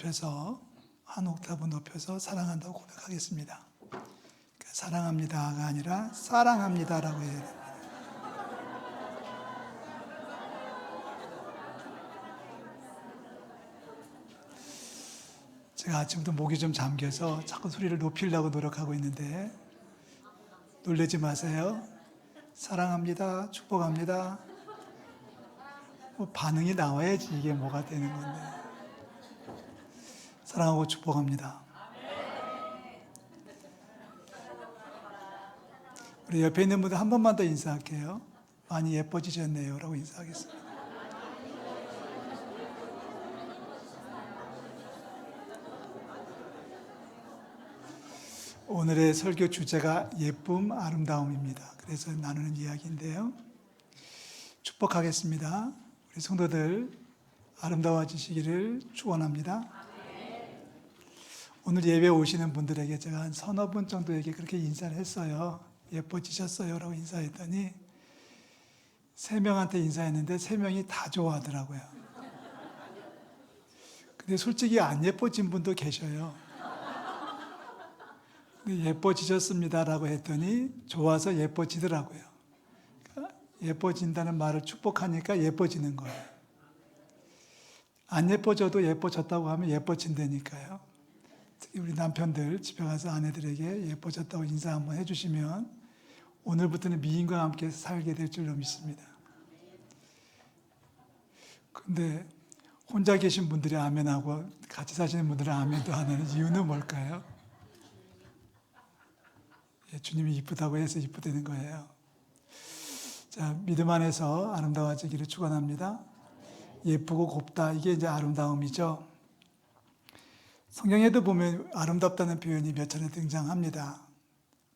높여서 한 옥타브 높여서 사랑한다고 고백하겠습니다. 그러니까 사랑합니다가 아니라 사랑합니다라고 해야 됩니다. 제가 아침부터 목이 좀 잠겨서 자꾸 소리를 높이려고 노력하고 있는데 놀라지 마세요. 사랑합니다. 축복합니다. 뭐 반응이 나와야지 이게 뭐가 되는 건데. 사랑하고 축복합니다. 우리 옆에 있는 분들 한 번만 더 인사할게요. 많이 예뻐지셨네요. 라고 인사하겠습니다. 오늘의 설교 주제가 예쁨, 아름다움입니다. 그래서 나누는 이야기인데요. 축복하겠습니다. 우리 성도들 아름다워지시기를 축원합니다. 오늘 예배 오시는 분들에게 제가 한 서너 분 정도에게 그렇게 인사를 했어요. 예뻐지셨어요 라고 인사했더니 세 명한테 인사했는데 세 명이 다 좋아하더라고요. 근데 솔직히 안 예뻐진 분도 계셔요. 근데 예뻐지셨습니다라고 했더니 좋아서 예뻐지더라고요. 그러니까 예뻐진다는 말을 축복하니까 예뻐지는 거예요. 안 예뻐져도 예뻐졌다고 하면 예뻐진다니까요. 우리 남편들 집에 가서 아내들에게 예뻐졌다고 인사 한번 해주시면 오늘부터는 미인과 함께 살게 될 줄로 믿습니다. 근데 혼자 계신 분들이 아멘하고 같이 사시는 분들은 아멘도 안 하는 이유는 뭘까요? 예, 주님이 이쁘다고 해서 이쁘다는 거예요. 자, 믿음 안에서 아름다워지기를 축원합니다. 예쁘고 곱다 이게 이제 아름다움이죠. 성경에도 보면 아름답다는 표현이 몇 차례 등장합니다.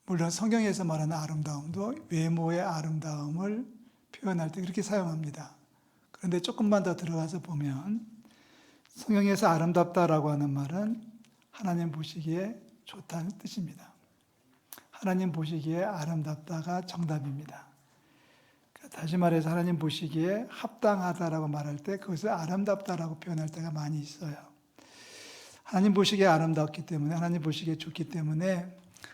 물론 성경에서 말하는 아름다움도 외모의 아름다움을 표현할 때 그렇게 사용합니다. 그런데 조금만 더 들어가서 보면 성경에서 아름답다라고 하는 말은 하나님 보시기에 좋다는 뜻입니다. 하나님 보시기에 아름답다가 정답입니다. 다시 말해서 하나님 보시기에 합당하다라고 말할 때 그것을 아름답다라고 표현할 때가 많이 있어요. 하나님 보시기에 아름답기 때문에 하나님 보시기에 좋기 때문에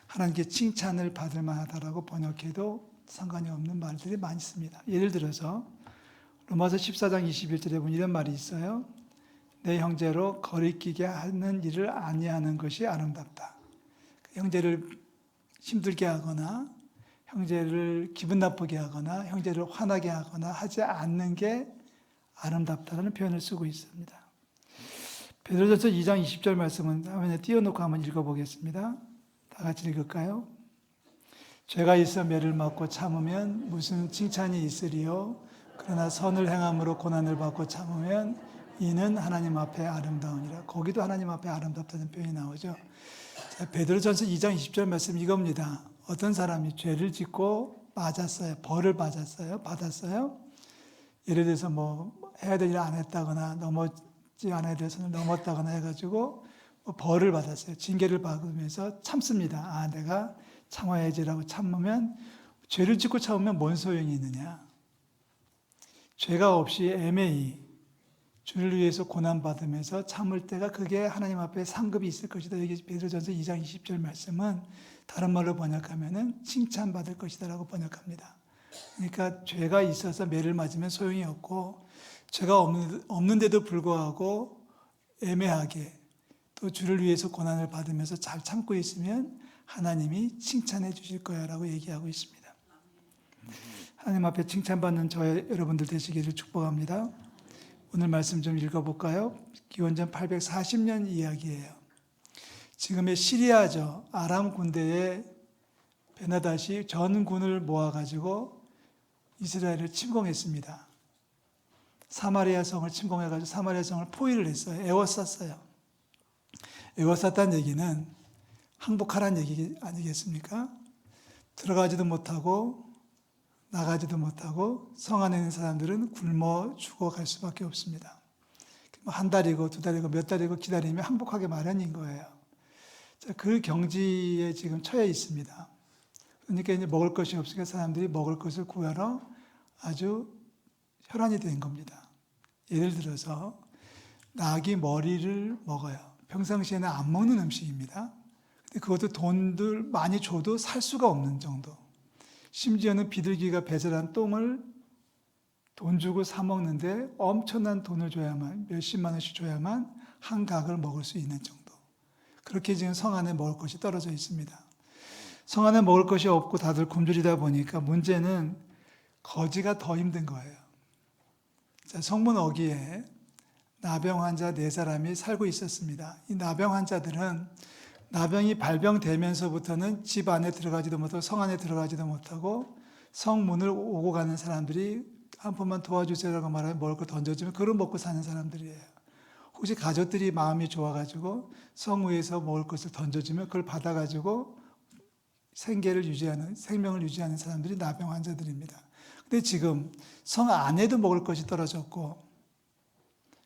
하나님께 칭찬을 받을 만하다라고 번역해도 상관이 없는 말들이 많이 있습니다. 예를 들어서 로마서 14장 21절에 보면 이런 말이 있어요. 내 형제로 거리끼게 하는 일을 아니하는 것이 아름답다. 형제를 힘들게 하거나 형제를 기분 나쁘게 하거나 형제를 화나게 하거나 하지 않는 게 아름답다라는 표현을 쓰고 있습니다. 베드로전서 2장 20절 말씀은 화면에 띄워놓고 한번 읽어보겠습니다. 다 같이 읽을까요? 죄가 있어 매를 맞고 참으면 무슨 칭찬이 있으리요? 그러나 선을 행함으로 고난을 받고 참으면 이는 하나님 앞에 아름다우니라. 거기도 하나님 앞에 아름답다는 표현이 나오죠. 베드로전서 2장 20절 말씀 이겁니다. 어떤 사람이 죄를 짓고 맞았어요. 벌을 맞았어요. 받았어요. 예를 들어서 뭐 해야 될 일 안 했다거나 넘었 지 않아야 될 선을 넘었다거나 해가지고 뭐 벌을 받았어요. 징계를 받으면서 참습니다. 아, 내가 참아야지라고 참으면 죄를 짓고 참으면 뭔 소용이 있느냐? 죄가 없이 애매히 주를 위해서 고난 받으면서 참을 때가 그게 하나님 앞에 상급이 있을 것이다. 여기 베드로전서 2장 20절 말씀은 다른 말로 번역하면은 칭찬받을 것이다라고 번역합니다. 그러니까 죄가 있어서 매를 맞으면 소용이 없고 없는, 없는데도 불구하고 애매하게 또 주를 위해서 고난을 받으면서 잘 참고 있으면 하나님이 칭찬해 주실 거야 라고 얘기하고 있습니다. 하나님 앞에 칭찬받는 저 여러분들 되시기를 축복합니다. 오늘 말씀 좀 읽어볼까요? 기원전 840년 이야기예요. 지금의 시리아죠. 아람 군대에 베나닷이 전군을 모아가지고 이스라엘을 침공했습니다. 사마리아 성을 침공해가지고 사마리아 성을 포위를 했어요. 에워쌌어요. 에워쌌다는 얘기는 항복하라는 얘기 아니겠습니까? 들어가지도 못하고 나가지도 못하고 성 안에 있는 사람들은 굶어 죽어갈 수밖에 없습니다. 뭐한 달이고 두 달이고 몇 달이고 기다리면 항복하게 마련인 거예요. 그 경지에 지금 처해 있습니다. 그러니까 이제 먹을 것이 없으니까 사람들이 먹을 것을 구하러 아주 혈안이 된 겁니다. 예를 들어서 낙이 머리를 먹어요. 평상시에는 안 먹는 음식입니다. 근데 그것도 돈들 많이 줘도 살 수가 없는 정도. 심지어는 비둘기가 배설한 똥을 돈 주고 사 먹는데 엄청난 돈을 줘야만 몇십만 원씩 줘야만 한 각을 먹을 수 있는 정도. 그렇게 지금 성 안에 먹을 것이 떨어져 있습니다. 성 안에 먹을 것이 없고 다들 굶주리다 보니까 문제는 거지가 더 힘든 거예요. 자, 성문 어귀에 나병 환자 네 사람이 살고 있었습니다. 이 나병 환자들은 나병이 발병되면서부터는 집 안에 들어가지도 못하고 성 안에 들어가지도 못하고 성문을 오고 가는 사람들이 한 번만 도와주세요라고 말하면 먹을 거 던져주면 그걸 먹고 사는 사람들이에요. 혹시 가족들이 마음이 좋아가지고 성우에서 먹을 것을 던져주면 그걸 받아가지고 생계를 유지하는 생명을 유지하는 사람들이 나병 환자들입니다. 근데 지금 성 안에도 먹을 것이 떨어졌고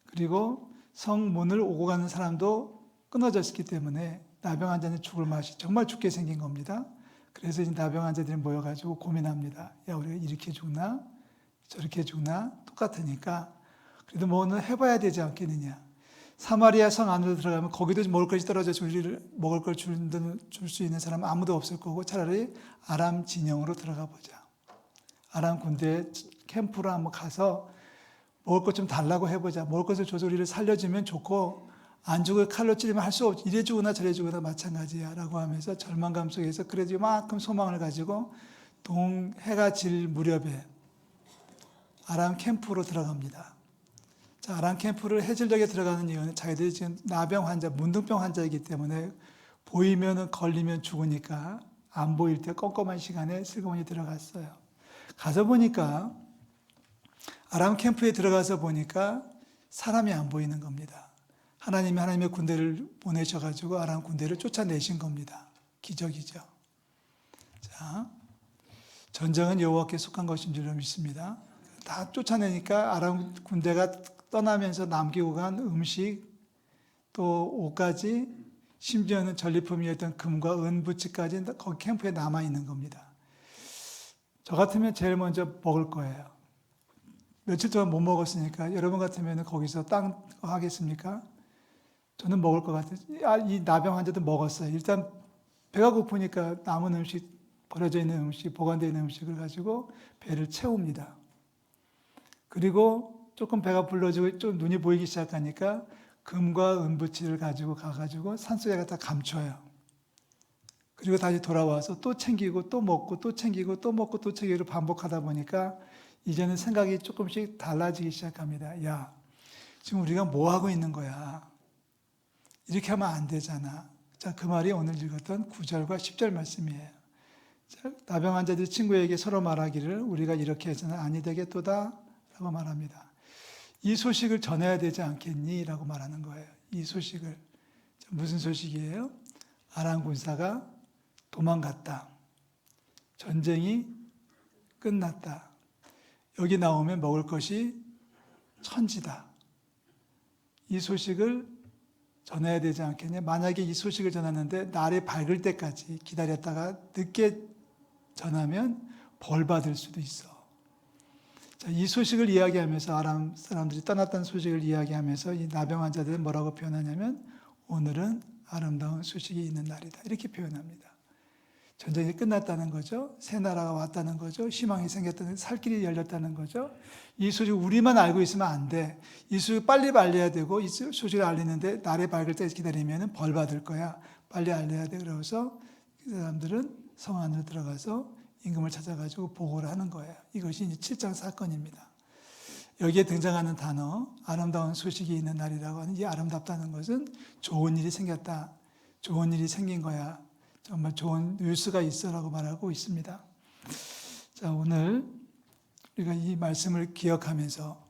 그리고 성 문을 오고 가는 사람도 끊어졌기 때문에 나병 환자는 죽을 맛이 정말 죽게 생긴 겁니다. 그래서 이제 나병 환자들이 모여가지고 고민합니다. 야 우리가 이렇게 죽나 저렇게 죽나 똑같으니까 그래도 뭐는 해봐야 되지 않겠느냐. 사마리아 성 안으로 들어가면 거기도 먹을 것이 떨어져 줄 먹을 걸 줄 수 있는 사람 은 아무도 없을 거고 차라리 아람 진영으로 들어가 보자. 아람 군대 캠프로 한번 가서 먹을 것 좀 달라고 해보자. 먹을 것을 우리를 살려주면 좋고 안 주고 칼로 찌르면 할 수 없지. 이래 주거나 저래 주거나 마찬가지야. 라고 하면서 절망감 속에서 그래도 이만큼 소망을 가지고 동 해가 질 무렵에 아람 캠프로 들어갑니다. 자, 아람 캠프를 해질녘에 들어가는 이유는 자기들이 지금 나병 환자, 문둥병 환자이기 때문에 보이면은 걸리면 죽으니까 안 보일 때 껌껌한 시간에 슬그머니 들어갔어요. 가서 보니까 아람 캠프에 들어가서 보니까 사람이 안 보이는 겁니다. 하나님이 하나님의 군대를 보내셔가지고 아람 군대를 쫓아내신 겁니다. 기적이죠. 자, 전쟁은 여호와께 속한 것인 줄 믿습니다. 다 쫓아내니까 아람 군대가 떠나면서 남기고 간 음식 또 옷까지 심지어는 전리품이었던 금과 은 부치까지 거기 캠프에 남아 있는 겁니다. 저 같으면 제일 먼저 먹을 거예요. 며칠 동안 못 먹었으니까 여러분 같으면 거기서 땅 하겠습니까? 저는 먹을 것 같아요. 아, 이 나병 환자도 먹었어요. 일단 배가 고프니까 남은 음식 버려져 있는 음식, 보관되어 있는 음식을 가지고 배를 채웁니다. 그리고 조금 배가 불러지고 좀 눈이 보이기 시작하니까 금과 은부치를 가지고 가가지고 산속에 갖다 감춰요. 그리고 다시 돌아와서 또 챙기고 또 먹고 또 챙기고 또 먹고 또 챙기고 반복하다 보니까 이제는 생각이 조금씩 달라지기 시작합니다. 야, 지금 우리가 뭐 하고 있는 거야? 이렇게 하면 안 되잖아. 자, 그 말이 오늘 읽었던 9절과 10절 말씀이에요. 자, 나병 환자들 친구에게 서로 말하기를 우리가 이렇게 해서는 아니 되겠도다 라고 말합니다. 이 소식을 전해야 되지 않겠니? 라고 말하는 거예요. 이 소식을. 무슨 소식이에요? 아람 군사가 도망갔다. 전쟁이 끝났다. 여기 나오면 먹을 것이 천지다. 이 소식을 전해야 되지 않겠냐? 만약에 이 소식을 전하는데 날이 밝을 때까지 기다렸다가 늦게 전하면 벌 받을 수도 있어. 자, 이 소식을 이야기하면서 아람 사람들이 떠났다는 소식을 이야기하면서 이 나병 환자들은 뭐라고 표현하냐면 오늘은 아름다운 소식이 있는 날이다. 이렇게 표현합니다. 전쟁이 끝났다는 거죠. 새 나라가 왔다는 거죠. 희망이 생겼다는 살 길이 열렸다는 거죠. 이 소식 우리만 알고 있으면 안 돼. 이 소식 빨리 알려야 되고 이 소식을 알리는데 날이 밝을 때 기다리면 벌 받을 거야. 빨리 알려야 돼. 그래서 그 사람들은 성 안으로 들어가서 임금을 찾아가지고 보고를 하는 거예요. 이것이 이제 7장 사건입니다. 여기에 등장하는 단어, 아름다운 소식이 있는 날이라고 하는 이 아름답다는 것은 좋은 일이 생겼다. 좋은 일이 생긴 거야. 정말 좋은 뉴스가 있어라고 말하고 있습니다. 자, 오늘 우리가 이 말씀을 기억하면서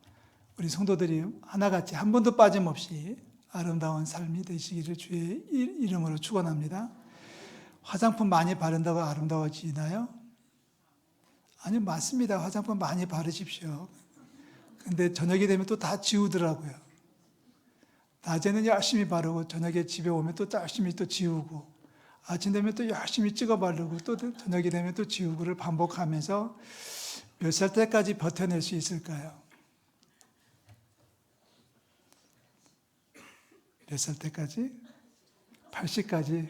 우리 성도들이 하나같이 한 번도 빠짐없이 아름다운 삶이 되시기를 주의 이름으로 축원합니다. 화장품 많이 바른다고 아름다워지나요? 아니 맞습니다. 화장품 많이 바르십시오. 근데 저녁이 되면 또 다 지우더라고요. 낮에는 열심히 바르고 저녁에 집에 오면 또 열심히 또 지우고 아침 되면 또 열심히 찍어 바르고 또 저녁이 되면 또 지우고를 반복하면서 몇 살 때까지 버텨낼 수 있을까요? 몇 살 때까지? 80까지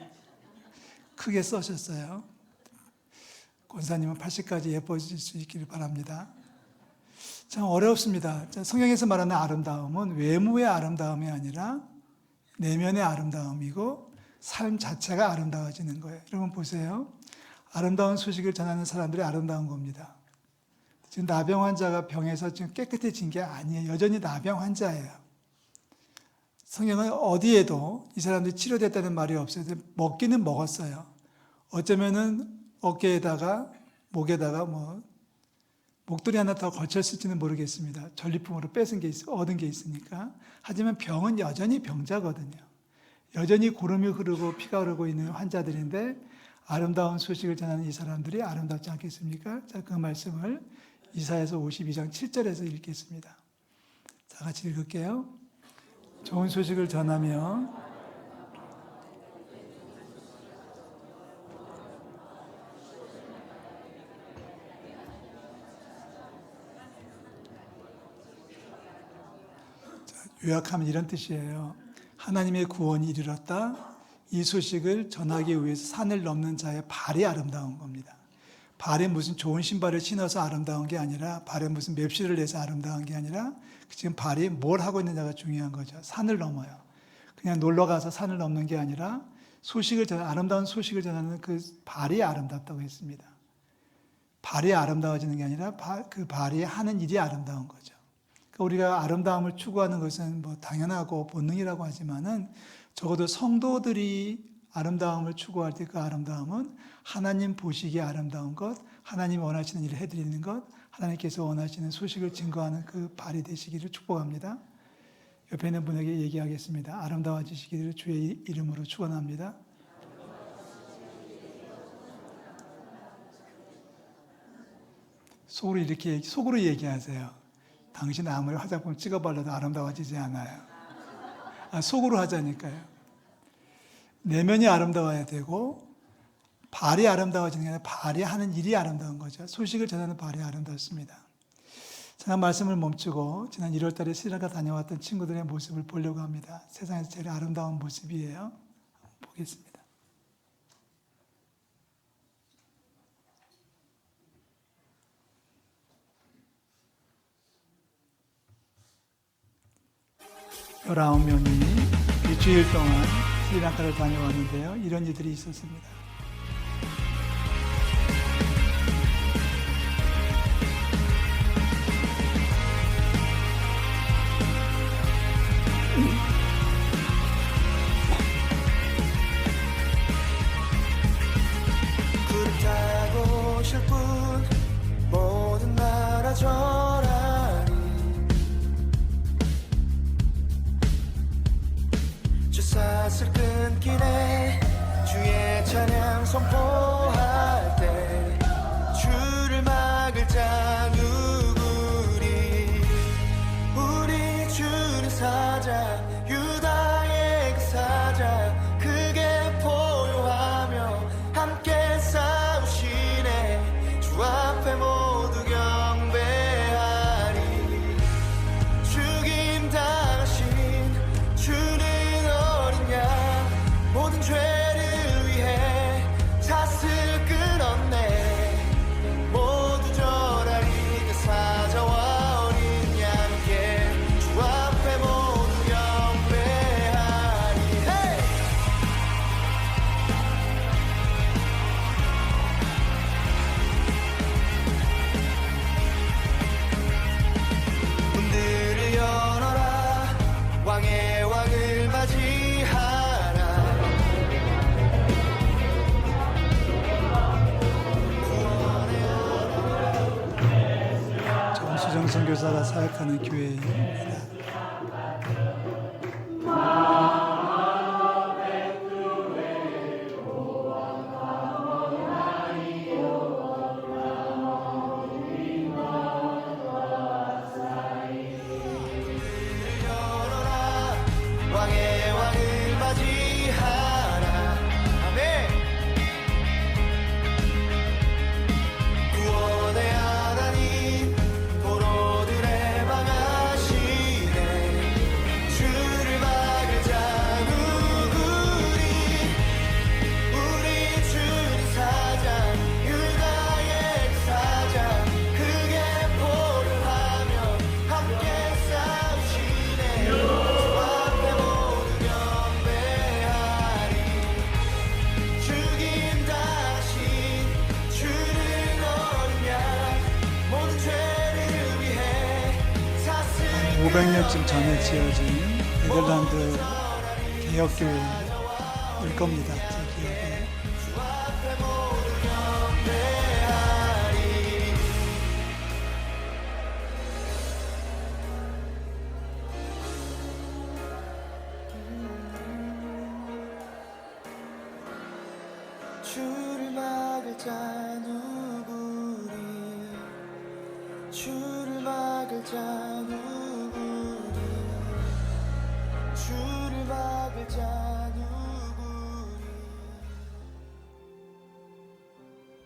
크게 써셨어요. 권사님은 80까지 예뻐질 수 있기를 바랍니다. 참 어렵습니다. 성경에서 말하는 아름다움은 외모의 아름다움이 아니라 내면의 아름다움이고 삶 자체가 아름다워지는 거예요. 여러분 보세요. 아름다운 소식을 전하는 사람들이 아름다운 겁니다. 지금 나병 환자가 병에서 지금 깨끗해진 게 아니에요. 여전히 나병 환자예요. 성경은 어디에도 이 사람들이 치료됐다는 말이 없어요. 먹기는 먹었어요. 어쩌면은 어깨에다가 목에다가 뭐 목도리 하나 더 걸쳤을지는 모르겠습니다. 전리품으로 뺏은 게 있, 얻은 게 있으니까. 하지만 병은 여전히 병자거든요. 여전히 고름이 흐르고 피가 흐르고 있는 환자들인데 아름다운 소식을 전하는 이 사람들이 아름답지 않겠습니까? 자, 그 말씀을 이사에서 52장 7절에서 읽겠습니다. 자, 같이 읽을게요. 좋은 소식을 전하며 요약하면 이런 뜻이에요. 하나님의 구원이 이르렀다. 이 소식을 전하기 위해서 산을 넘는 자의 발이 아름다운 겁니다. 발에 무슨 좋은 신발을 신어서 아름다운 게 아니라 발에 무슨 맵시를 내서 아름다운 게 아니라 지금 발이 뭘 하고 있느냐가 중요한 거죠. 산을 넘어요. 그냥 놀러 가서 산을 넘는 게 아니라 소식을 전 아름다운 소식을 전하는 그 발이 아름답다고 했습니다. 발이 아름다워지는 게 아니라 발, 그 발이 하는 일이 아름다운 거죠. 그러니까 우리가 아름다움을 추구하는 것은 뭐 당연하고 본능이라고 하지만은 적어도 성도들이 아름다움을 추구할 때 그 아름다움은 하나님 보시기에 아름다운 것, 하나님 원하시는 일을 해드리는 것, 하나님께서 원하시는 소식을 증거하는 그 발이 되시기를 축복합니다. 옆에 있는 분에게 얘기하겠습니다. 아름다워지시기를 주의 이름으로 축원합니다. 속으로 이렇게 속으로 얘기하세요. 당신 아무리 화장품 찍어 발라도 아름다워지지 않아요. 아, 속으로 하자니까요. 내면이 아름다워야 되고 발이 아름다워지는 게 아니라 발이 하는 일이 아름다운 거죠. 소식을 전하는 발이 아름답습니다. 지난 말씀을 멈추고 지난 1월 달에 스리랑카 다녀왔던 친구들의 모습을 보려고 합니다. 세상에서 제일 아름다운 모습이에요. 보겠습니다. 열아홉 명이 일주일 동안 스리랑카를 다녀왔는데요. 이런 일들이 있었습니다. 찬양 선포할 때 주를 막을 자 누구리 우리 주는 사자 유다의 그 사자 크게 포효하며 함께 싸우시네. 주 앞에 모두 경배하리. 죽임 당하신 주는 어린 양 모든 죄 정수정 선 교사가 사역하는 교회입니다. 지어진 네덜란드 개혁교회일 겁니다.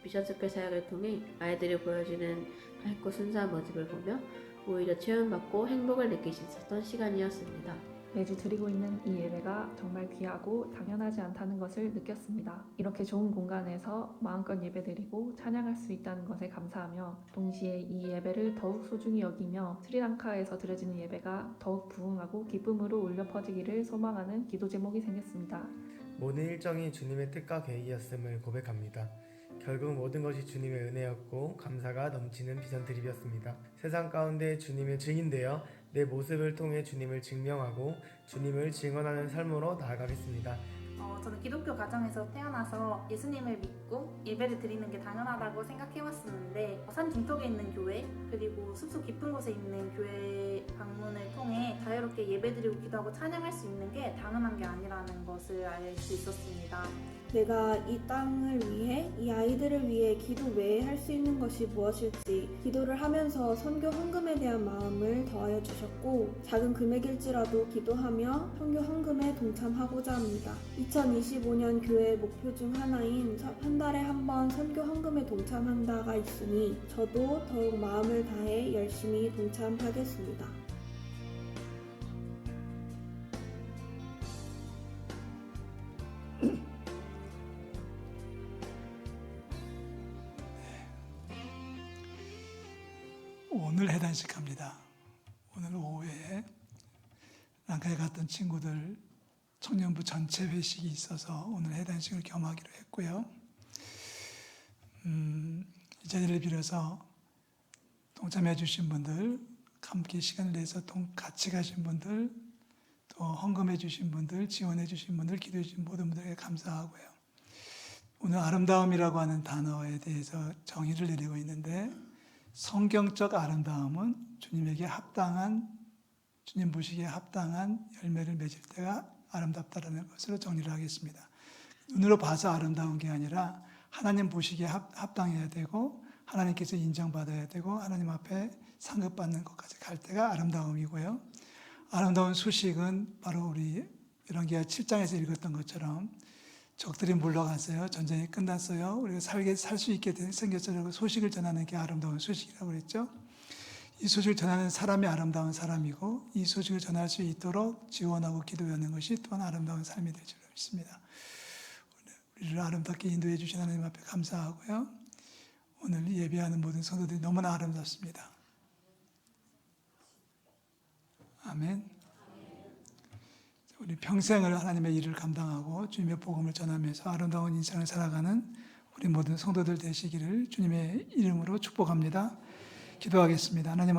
미션스쿨 사역을 통해 아이들이 보여주는 밝고 순수한 모습을 보며 오히려 체험받고 행복을 느낄 수 있었던 시간이었습니다. 매주 드리고 있는 이 예배가 정말 귀하고 당연하지 않다는 것을 느꼈습니다. 이렇게 좋은 공간에서 마음껏 예배드리고 찬양할 수 있다는 것에 감사하며 동시에 이 예배를 더욱 소중히 여기며 스리랑카에서 드려지는 예배가 더욱 부흥하고 기쁨으로 울려 퍼지기를 소망하는 기도 제목이 생겼습니다. 모든 일정이 주님의 뜻과 계획이었음을 고백합니다. 결국 모든 것이 주님의 은혜였고 감사가 넘치는 비전 드립이었습니다. 세상 가운데 주님의 증인되어 내 모습을 통해 주님을 증명하고 주님을 증언하는 삶으로 나아가겠습니다. 어, 저는 기독교 가정에서 태어나서 예수님을 믿고 예배를 드리는 게 당연하다고 생각해왔었는데 산 중턱에 있는 교회 그리고 숲속 깊은 곳에 있는 교회 방문을 통해 자유롭게 예배 드리고 기도하고 찬양할 수 있는 게 당연한 게 아니라는 것을 알 수 있었습니다. 내가 이 땅을 위해 이 아이들을 위해 기도 외에 할 수 있는 것이 무엇일지 기도를 하면서 선교 헌금에 대한 마음을 더하여 주셨고 작은 금액일지라도 기도하며 선교 헌금에 동참하고자 합니다. 2025년 교회 목표 중 하나인 한 달에 한 번 선교 헌금에 동참한다가 있으니 저도 더욱 마음을 다해 열심히 동참하겠습니다. 친구들 청년부 전체 회식이 있어서 오늘 해단식을 겸하기로 했고요. 음, 이 자리를 빌어서 동참해 주신 분들, 함께 시간을 내서 동, 같이 가신 분들, 또 헌금해 주신 분들, 지원해 주신 분들, 기도해 주신 모든 분들에게 감사하고요. 오늘 아름다움이라고 하는 단어에 대해서 정의를 내리고 있는데 성경적 아름다움은 주님에게 합당한 주님 보시기에 합당한 열매를 맺을 때가 아름답다라는 것으로 정리를 하겠습니다. 눈으로 봐서 아름다운 게 아니라 하나님 보시기에 합, 합당해야 되고 하나님께서 인정받아야 되고 하나님 앞에 상급받는 것까지 갈 때가 아름다움이고요. 아름다운 소식은 바로 우리 열왕기하 7장에서 읽었던 것처럼 적들이 물러갔어요. 전쟁이 끝났어요. 우리가 살게 살 수 있게 된- 생겼어요. 소식을 전하는 게 아름다운 소식이라고 그랬죠. 이 소식을 전하는 사람이 아름다운 사람이고 이 소식을 전할 수 있도록 지원하고 기도하는 것이 또한 아름다운 삶이 될 줄 믿습니다. 우리를 아름답게 인도해 주신 하나님 앞에 감사하고요. 오늘 예배하는 모든 성도들이 너무나 아름답습니다. 아멘. 우리 평생을 하나님의 일을 감당하고 주님의 복음을 전하면서 아름다운 인생을 살아가는 우리 모든 성도들 되시기를 주님의 이름으로 축복합니다. 기도하겠습니다. 하나님